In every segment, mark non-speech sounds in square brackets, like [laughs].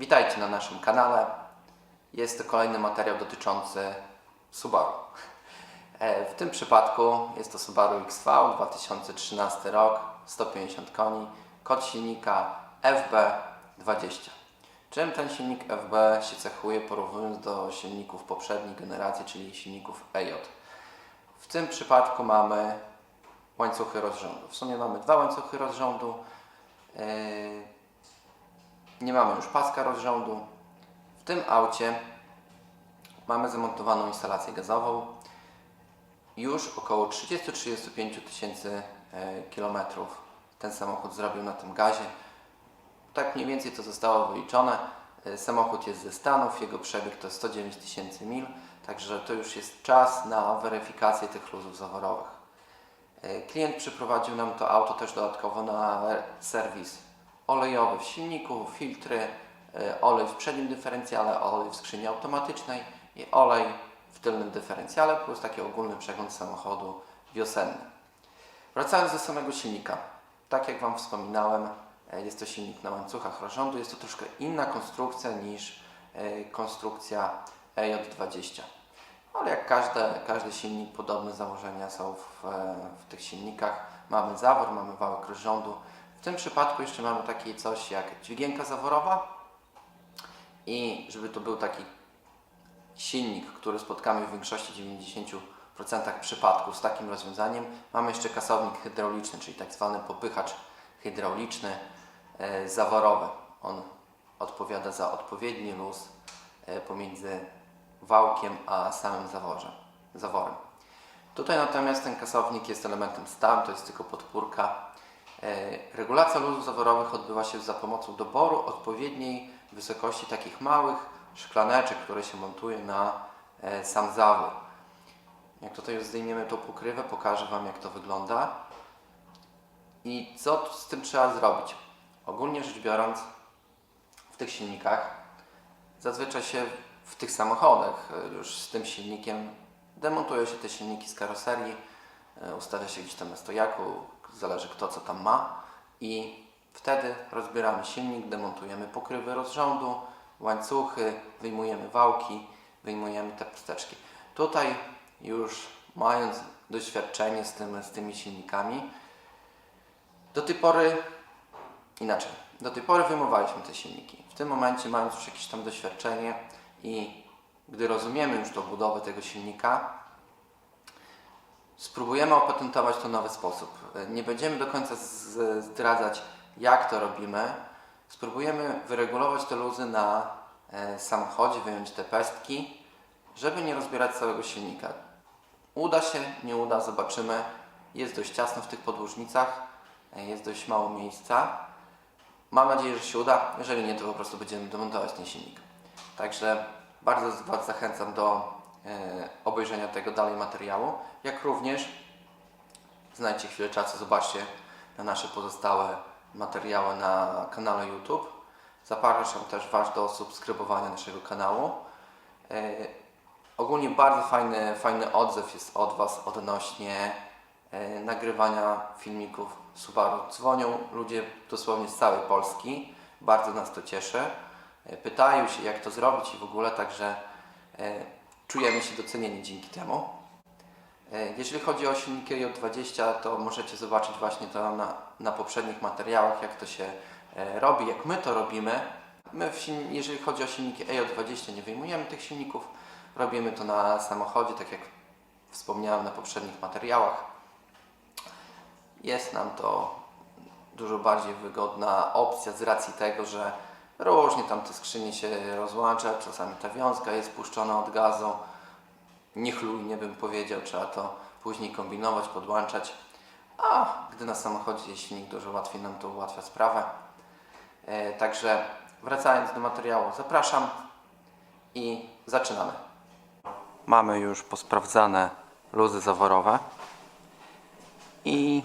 Witajcie na naszym kanale. Jest to kolejny materiał dotyczący Subaru. E, W tym przypadku jest to Subaru XV 2013 rok, 150 koni, kod silnika FB20. Czym ten silnik FB się cechuje porównując do silników poprzedniej generacji, czyli silników EJ? W tym przypadku mamy łańcuchy rozrządu. W sumie mamy dwa łańcuchy rozrządu. Yy, Nie mamy już paska rozrządu. W tym aucie mamy zamontowaną instalację gazową. Już około 30-35 tysięcy e, kilometrów ten samochód zrobił na tym gazie. Tak mniej więcej to zostało wyliczone. E, Samochód jest ze Stanów, jego przebieg to 109 tysięcy mil, także to już jest czas na weryfikację tych luzów zaworowych. E, Klient przyprowadził nam to auto też dodatkowo na serwis olejowy w silniku, filtry, e, olej w przednim dyferencjale, olej w skrzyni automatycznej i olej w tylnym dyferencjale, plus taki ogólny przegląd samochodu wiosenny. Wracając do samego silnika. Tak jak Wam wspominałem, e, jest to silnik na łańcuchach rozrządu. Jest to troszkę inna konstrukcja niż e, konstrukcja EJ20. Ale jak każde, każdy silnik, podobne założenia są w, w tych silnikach. Mamy zawór, mamy wałek rozrządu. W tym przypadku jeszcze mamy takie coś jak dźwigienka zaworowa i żeby to był taki silnik, który spotkamy w większości 90% przypadków z takim rozwiązaniem, mamy jeszcze kasownik hydrauliczny, czyli tak zwany popychacz hydrauliczny e, zaworowy. On odpowiada za odpowiedni luz e, pomiędzy wałkiem a samym zaworze, zaworem. Tutaj natomiast ten kasownik jest elementem stałym, to jest tylko podpórka. E, Regulacja luzów zaworowych odbywa się za pomocą doboru odpowiedniej wysokości takich małych szklaneczek, które się montuje na e, sam zawór. Jak tutaj już zdejmiemy tą pokrywę, pokażę Wam jak to wygląda. I co z tym trzeba zrobić? Ogólnie rzecz biorąc, w tych silnikach, zazwyczaj się w tych samochodach e, już z tym silnikiem demontuje się te silniki z karoserii, ustawia się gdzieś tam na stojaku, zależy kto co tam ma i wtedy rozbieramy silnik, demontujemy pokrywy rozrządu, łańcuchy, wyjmujemy wałki, wyjmujemy te pusteczki. Tutaj już mając doświadczenie z, tym, z tymi silnikami, do tej pory inaczej. Do tej pory wyjmowaliśmy te silniki. W tym momencie, mając już jakieś tam doświadczenie i gdy rozumiemy już tą budowę tego silnika, spróbujemy opatentować to w nowy sposób. Nie będziemy do końca z- zdradzać, jak to robimy. Spróbujemy wyregulować te luzy na e, samochodzie, wyjąć te pestki, żeby nie rozbierać całego silnika. Uda się, nie uda, zobaczymy. Jest dość ciasno w tych podłużnicach, e, jest dość mało miejsca. Mam nadzieję, że się uda. Jeżeli nie, to po prostu będziemy demontować ten silnik. Także bardzo Was zachęcam do e, obejrzenia tego dalej materiału, jak również znajdźcie chwilę czasu, zobaczcie na nasze pozostałe materiały na kanale YouTube. Zapraszam też Was do subskrybowania naszego kanału. E, Ogólnie bardzo fajny, fajny odzew jest od Was odnośnie e, nagrywania filmików Subaru. Dzwonią ludzie dosłownie z całej Polski. Bardzo nas to cieszy. E, Pytają się, jak to zrobić i w ogóle, także e, czujemy się docenieni dzięki temu. E, Jeżeli chodzi o silniki J20, to możecie zobaczyć właśnie to na, na poprzednich materiałach, jak to się e, robi, jak my to robimy. My, w silni- jeżeli chodzi o silniki EJ20, nie wyjmujemy tych silników, robimy to na samochodzie, tak jak wspomniałem na poprzednich materiałach. Jest nam to dużo bardziej wygodna opcja z racji tego, że różnie tam te skrzynie się rozłącza, czasami ta wiązka jest puszczona od gazu, niechlujnie bym powiedział, trzeba to później kombinować, podłączać, a gdy na samochodzie jest silnik, dużo łatwiej nam to ułatwia sprawę. E, także wracając do materiału, zapraszam i zaczynamy. Mamy już posprawdzane luzy zaworowe i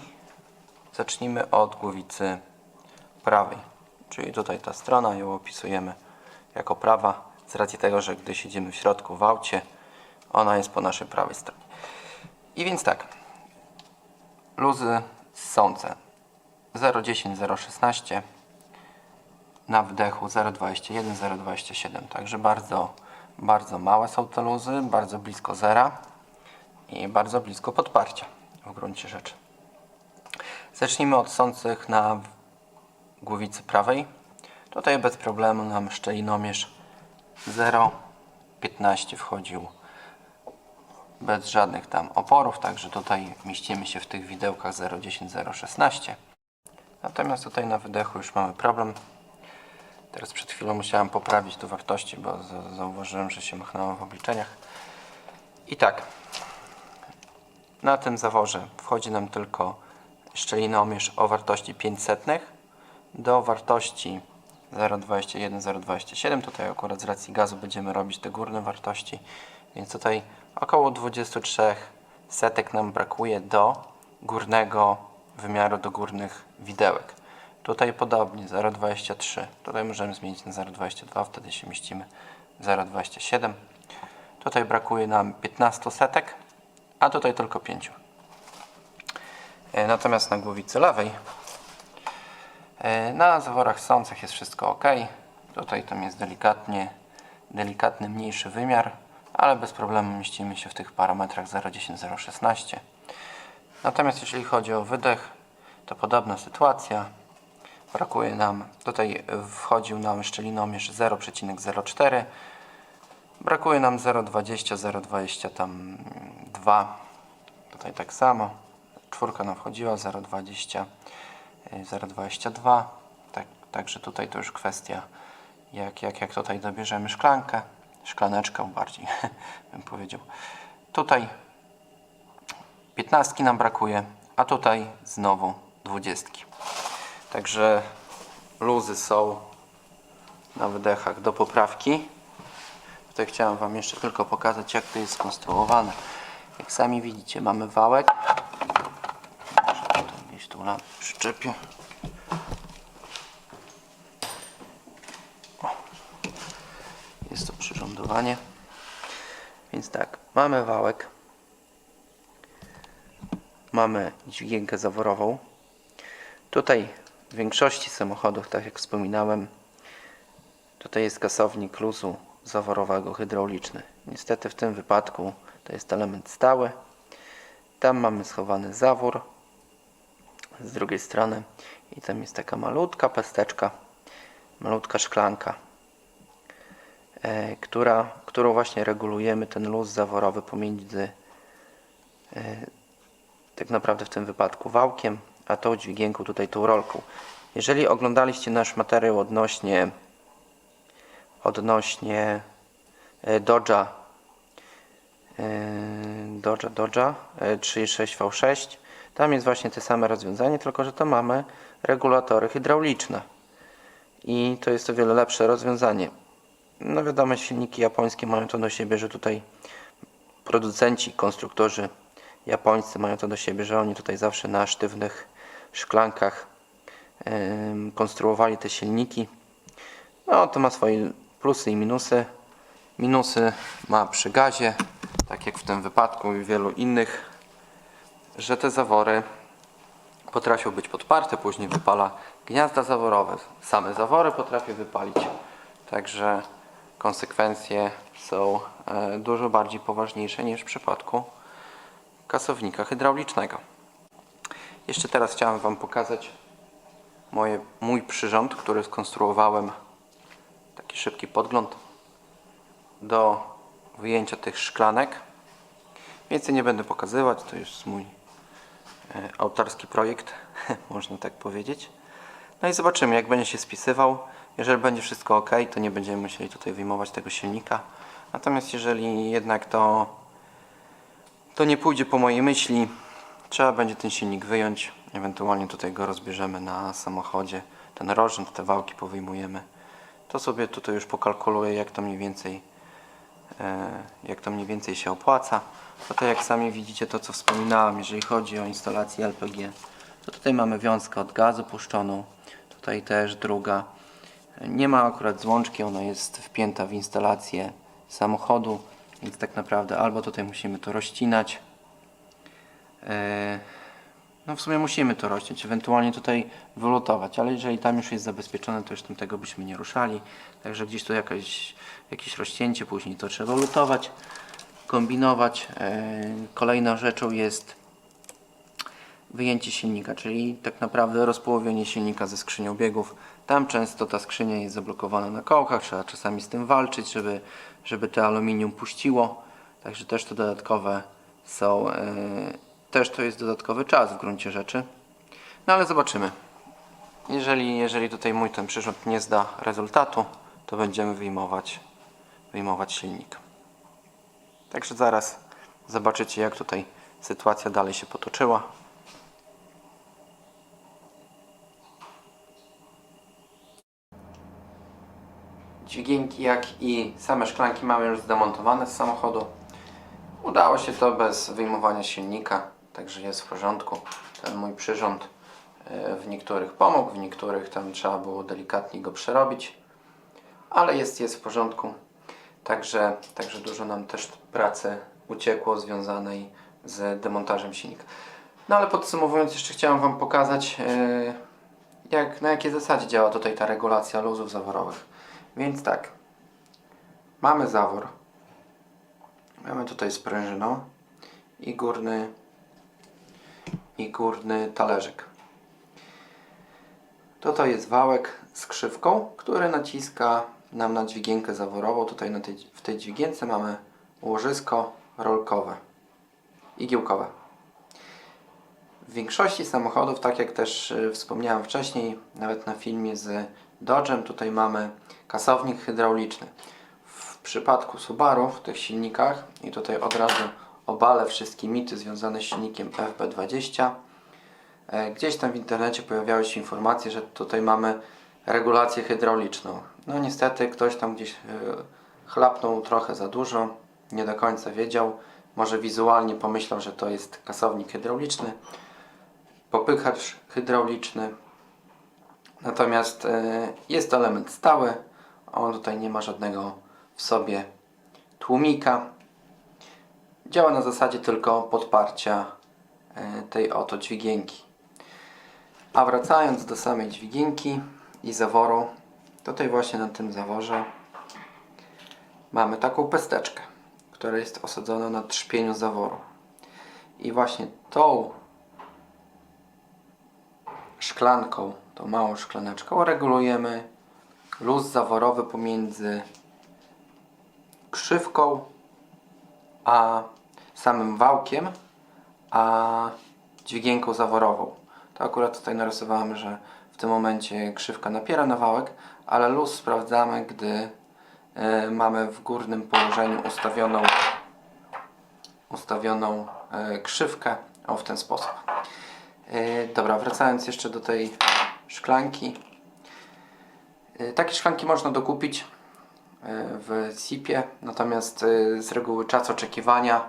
zacznijmy od głowicy prawej, czyli tutaj ta strona, ją opisujemy jako prawa, z racji tego, że gdy siedzimy w środku w aucie, ona jest po naszej prawej stronie. I więc tak, luzy ssące 0,10, 0,16 na wdechu 0,21, 0,27. Także bardzo, bardzo małe są te luzy, bardzo blisko zera i bardzo blisko podparcia w gruncie rzeczy. Zacznijmy od sących na głowicy prawej. Tutaj bez problemu nam szczelinomierz 0,15 wchodził bez żadnych tam oporów, także tutaj mieścimy się w tych widełkach 0,10, 0,16. Natomiast tutaj na wydechu już mamy problem. Teraz przed chwilą musiałem poprawić tu wartości, bo za- zauważyłem, że się machnąłem w obliczeniach. I tak, na tym zaworze wchodzi nam tylko szczelinomierz o wartości 500 do wartości 0,21, 0,27. Tutaj akurat z racji gazu będziemy robić te górne wartości, więc tutaj około 23 setek nam brakuje do górnego wymiaru, do górnych widełek. Tutaj podobnie 0,23. Tutaj możemy zmienić na 0,22, wtedy się mieścimy 0,27. Tutaj brakuje nam 15 setek, a tutaj tylko 5. E, Natomiast na głowicy lewej na zaworach sących jest wszystko ok. Tutaj tam jest delikatnie, delikatny mniejszy wymiar, ale bez problemu mieścimy się w tych parametrach 0,10, 0,16. Natomiast jeżeli chodzi o wydech, to podobna sytuacja. Brakuje nam, tutaj wchodził nam szczelinomierz 0,04. Brakuje nam 0,20, 0,20 tam 2. Tutaj tak samo. Czwórka nam wchodziła 0,20, y, 0,22. Tak, także tutaj to już kwestia jak, jak, jak tutaj dobierzemy szklankę, szklaneczkę bardziej [laughs] bym powiedział. Tutaj 15 nam brakuje, a tutaj znowu 20. Także luzy są na wydechach do poprawki. Tutaj chciałem Wam jeszcze tylko pokazać jak to jest skonstruowane. Jak sami widzicie mamy wałek. Tu na przyczepię. O. Jest to przyrządowanie. Więc tak, mamy wałek. Mamy dźwigienkę zaworową. Tutaj w większości samochodów, tak jak wspominałem, tutaj jest kasownik luzu zaworowego hydrauliczny. Niestety w tym wypadku to jest element stały. Tam mamy schowany zawór z drugiej strony i tam jest taka malutka pesteczka, malutka szklanka, e, która, którą właśnie regulujemy ten luz zaworowy pomiędzy e, tak naprawdę w tym wypadku wałkiem, a tą dźwigienką tutaj tą rolką. Jeżeli oglądaliście nasz materiał odnośnie odnośnie e, Dodge'a Dodge'a, Dodge'a e, 36V6 tam jest właśnie te same rozwiązanie, tylko że to mamy regulatory hydrauliczne i to jest o wiele lepsze rozwiązanie. No wiadomo, silniki japońskie mają to do siebie, że tutaj producenci, konstruktorzy japońscy mają to do siebie, że oni tutaj zawsze na sztywnych szklankach em, konstruowali te silniki. No to ma swoje plusy i minusy. Minusy ma przy gazie, tak jak w tym wypadku i wielu innych, że te zawory potrafią być podparte, później wypala gniazda zaworowe. Same zawory potrafię wypalić. Także konsekwencje są e, dużo bardziej poważniejsze niż w przypadku kasownika hydraulicznego. Jeszcze teraz chciałem Wam pokazać moje, mój przyrząd, który skonstruowałem. Taki szybki podgląd do wyjęcia tych szklanek. Więcej nie będę pokazywać, to już mój autorski projekt, [laughs] można tak powiedzieć. No i zobaczymy, jak będzie się spisywał. Jeżeli będzie wszystko ok, to nie będziemy musieli tutaj wyjmować tego silnika. Natomiast jeżeli jednak to, to nie pójdzie po mojej myśli, trzeba będzie ten silnik wyjąć. Ewentualnie tutaj go rozbierzemy na samochodzie. Ten rożąc, te wałki powyjmujemy. To sobie tutaj już pokalkuluję, jak to mniej więcej e, jak to mniej więcej się opłaca. Tutaj jak sami widzicie to co wspominałem, jeżeli chodzi o instalację LPG, to tutaj mamy wiązkę od gazu puszczoną, tutaj też druga. Nie ma akurat złączki, ona jest wpięta w instalację samochodu, więc tak naprawdę albo tutaj musimy to rozcinać, e, No w sumie musimy to rozciąć, ewentualnie tutaj wylutować, ale jeżeli tam już jest zabezpieczone, to już tam tego byśmy nie ruszali. Także gdzieś tu jakaś, jakieś rozcięcie, później to trzeba lutować, kombinować. E, Kolejną rzeczą jest wyjęcie silnika, czyli tak naprawdę rozpołowienie silnika ze skrzynią biegów. Tam często ta skrzynia jest zablokowana na kołkach, trzeba czasami z tym walczyć, żeby, żeby to aluminium puściło. Także też to dodatkowe są, e, też to jest dodatkowy czas w gruncie rzeczy. No ale zobaczymy. Jeżeli, jeżeli tutaj mój ten przyrząd nie zda rezultatu, to będziemy wyjmować, wyjmować silnik. Także zaraz zobaczycie jak tutaj sytuacja dalej się potoczyła. Dźwigienki jak i same szklanki mamy już zdemontowane z samochodu. Udało się to bez wyjmowania silnika, także jest w porządku. Ten mój przyrząd e, w niektórych pomógł, w niektórych tam trzeba było delikatnie go przerobić, ale jest, jest w porządku. Także, także dużo nam też pracy uciekło związanej z demontażem silnika. No ale podsumowując, jeszcze chciałem Wam pokazać, e, jak, na jakiej zasadzie działa tutaj ta regulacja luzów zaworowych. Więc tak, mamy zawór, mamy tutaj sprężyną i górny, i górny talerzyk. Tutaj jest wałek z krzywką, który naciska nam na dźwigienkę zaworową. Tutaj na tej, w tej dźwigience mamy łożysko rolkowe, igiełkowe. W większości samochodów, tak jak też y, wspomniałem wcześniej, nawet na filmie z Dodge'em, tutaj mamy kasownik hydrauliczny. W przypadku Subaru w tych silnikach, i tutaj od razu obalę wszystkie mity związane z silnikiem FB20, e, gdzieś tam w internecie pojawiały się informacje, że tutaj mamy regulację hydrauliczną. No niestety ktoś tam gdzieś e, chlapnął trochę za dużo, nie do końca wiedział, może wizualnie pomyślał, że to jest kasownik hydrauliczny, popychacz hydrauliczny, Natomiast e, jest to element stały. On tutaj nie ma żadnego w sobie tłumika. Działa na zasadzie tylko podparcia e, tej oto dźwigienki. A wracając do samej dźwigienki i zaworu, tutaj właśnie na tym zaworze mamy taką pesteczkę, która jest osadzona na trzpieniu zaworu. I właśnie tą szklanką, tą małą szklaneczką, regulujemy luz zaworowy pomiędzy krzywką a samym wałkiem, a dźwigienką zaworową. To akurat tutaj narysowałem, że w tym momencie krzywka napiera na wałek, ale luz sprawdzamy, gdy e, mamy w górnym położeniu ustawioną ustawioną e, krzywkę o w ten sposób. E, Dobra, wracając jeszcze do tej szklanki. Takie szklanki można dokupić w SIP-ie, natomiast e, z reguły czas oczekiwania,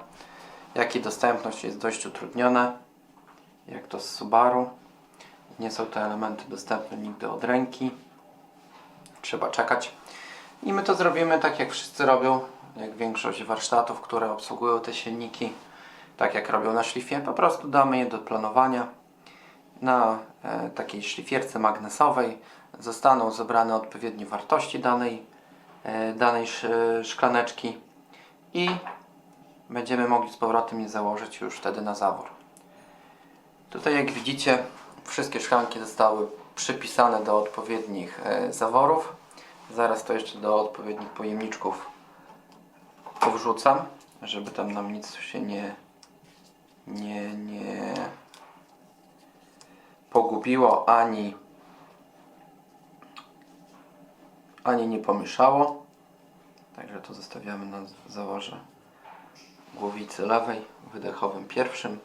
jak i dostępność jest dość utrudniona, jak to z Subaru. Nie są te elementy dostępne nigdy od ręki. Trzeba czekać. I my to zrobimy tak jak wszyscy robią, jak większość warsztatów, które obsługują te silniki, tak jak robią na szlifie. Po prostu damy je do planowania na e, takiej szlifierce magnesowej. Zostaną zebrane odpowiednie wartości danej, e, danej sz, szklaneczki i będziemy mogli z powrotem je założyć już wtedy na zawór. Tutaj jak widzicie wszystkie szklanki zostały przypisane do odpowiednich e, zaworów. Zaraz to jeszcze do odpowiednich pojemniczków powrzucam, żeby tam nam nic się nie, nie, nie pogubiło ani ani nie pomieszało. Także to zostawiamy na zaworze głowicy lewej, wydechowym pierwszym.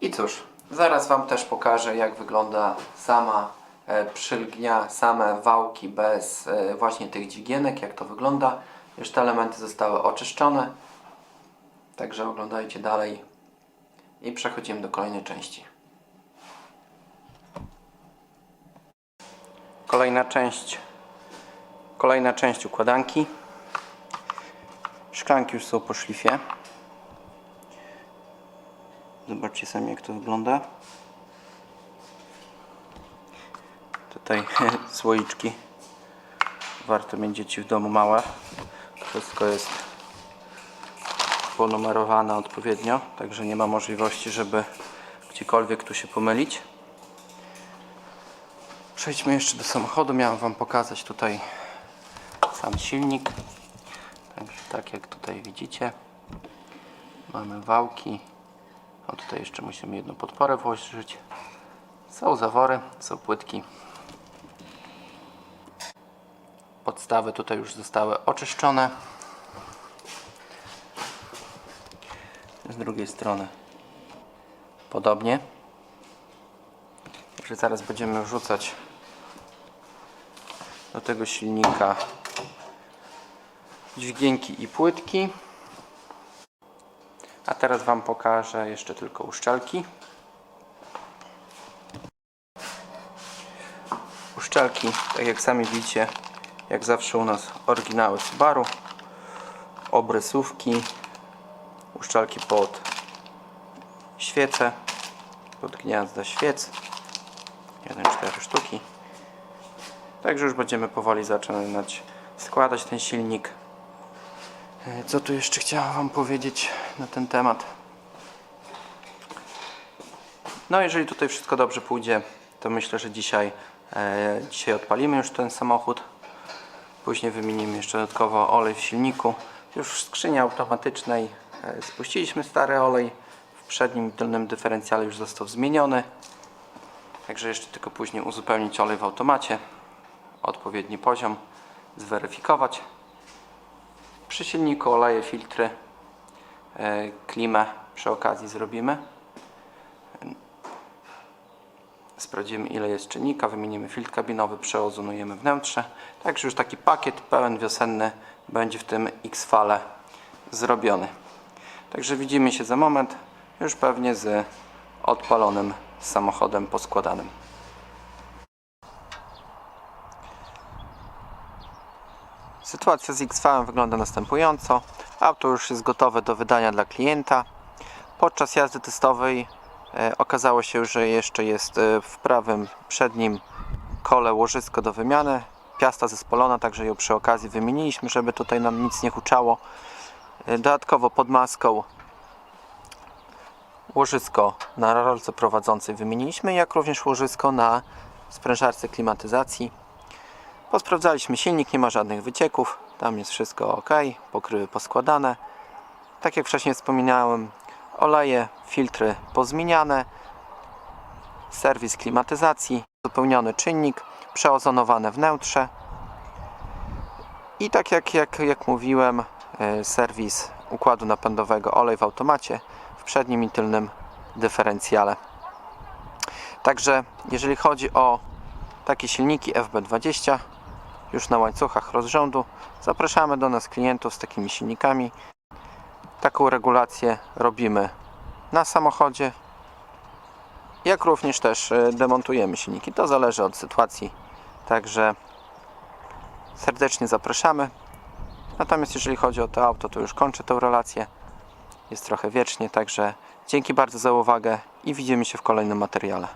I cóż, zaraz Wam też pokażę jak wygląda sama e, przylgnia, same wałki bez e, właśnie tych dźwigienek, jak to wygląda. Już te elementy zostały oczyszczone. Także oglądajcie dalej i przechodzimy do kolejnej części. Kolejna część. Kolejna część układanki. Szklanki już są po szlifie. Zobaczcie sami jak to wygląda. Tutaj [laughs] słoiczki. Warto mieć dzieci w domu małe. Wszystko jest ponumerowane odpowiednio, także nie ma możliwości, żeby gdziekolwiek tu się pomylić. Przejdźmy jeszcze do samochodu. Miałem Wam pokazać tutaj sam silnik. Także tak jak tutaj widzicie, mamy wałki. O tutaj jeszcze musimy jedną podporę włożyć. Są zawory, są płytki. Podstawy tutaj już zostały oczyszczone. Z drugiej strony podobnie. Także zaraz będziemy wrzucać do tego silnika dźwigienki i płytki. A teraz Wam pokażę jeszcze tylko uszczelki. Uszczelki, tak jak sami widzicie, jak zawsze u nas oryginały Subaru, obrysówki, uszczelki pod świece, pod gniazda świec, 1-4 sztuki. Także już będziemy powoli zaczynać składać ten silnik. E, Co tu jeszcze chciałam Wam powiedzieć na ten temat? No jeżeli tutaj wszystko dobrze pójdzie, to myślę, że dzisiaj, e, dzisiaj odpalimy już ten samochód. Później wymienimy jeszcze dodatkowo olej w silniku. Już w skrzyni automatycznej e, spuściliśmy stary olej. W przednim i tylnym dyferencjale już został zmieniony. Także jeszcze tylko później uzupełnić olej w automacie. Odpowiedni poziom zweryfikować. Przy silniku oleje, filtry, e, klimę przy okazji zrobimy. Sprawdzimy ile jest czynnika, wymienimy filtr kabinowy, przeozonujemy wnętrze. Także już taki pakiet pełen wiosenny będzie w tym X-fale zrobiony. Także widzimy się za moment już pewnie z odpalonym samochodem poskładanym. Sytuacja z X-Fałem wygląda następująco. Auto już jest gotowe do wydania dla klienta. Podczas jazdy testowej e, okazało się, że jeszcze jest e, w prawym przednim kole łożysko do wymiany. Piasta zespolona, także ją przy okazji wymieniliśmy, żeby tutaj nam nic nie huczało. E, Dodatkowo pod maską łożysko na rolce prowadzącej wymieniliśmy, jak również łożysko na sprężarce klimatyzacji. Posprawdzaliśmy silnik, nie ma żadnych wycieków, tam jest wszystko ok, pokrywy poskładane. Tak jak wcześniej wspominałem, oleje, filtry pozmieniane, serwis klimatyzacji, zupełniony czynnik, przeozonowane wnętrze i tak jak, jak, jak mówiłem, e, serwis układu napędowego, olej w automacie w przednim i tylnym dyferencjale. Także jeżeli chodzi o takie silniki FB20 już na łańcuchach rozrządu. Zapraszamy do nas klientów z takimi silnikami. Taką regulację robimy na samochodzie, jak również też e, demontujemy silniki. To zależy od sytuacji. Także serdecznie zapraszamy. Natomiast jeżeli chodzi o to auto, to już kończę tę relację. Jest trochę wiecznie, także dzięki bardzo za uwagę i widzimy się w kolejnym materiale.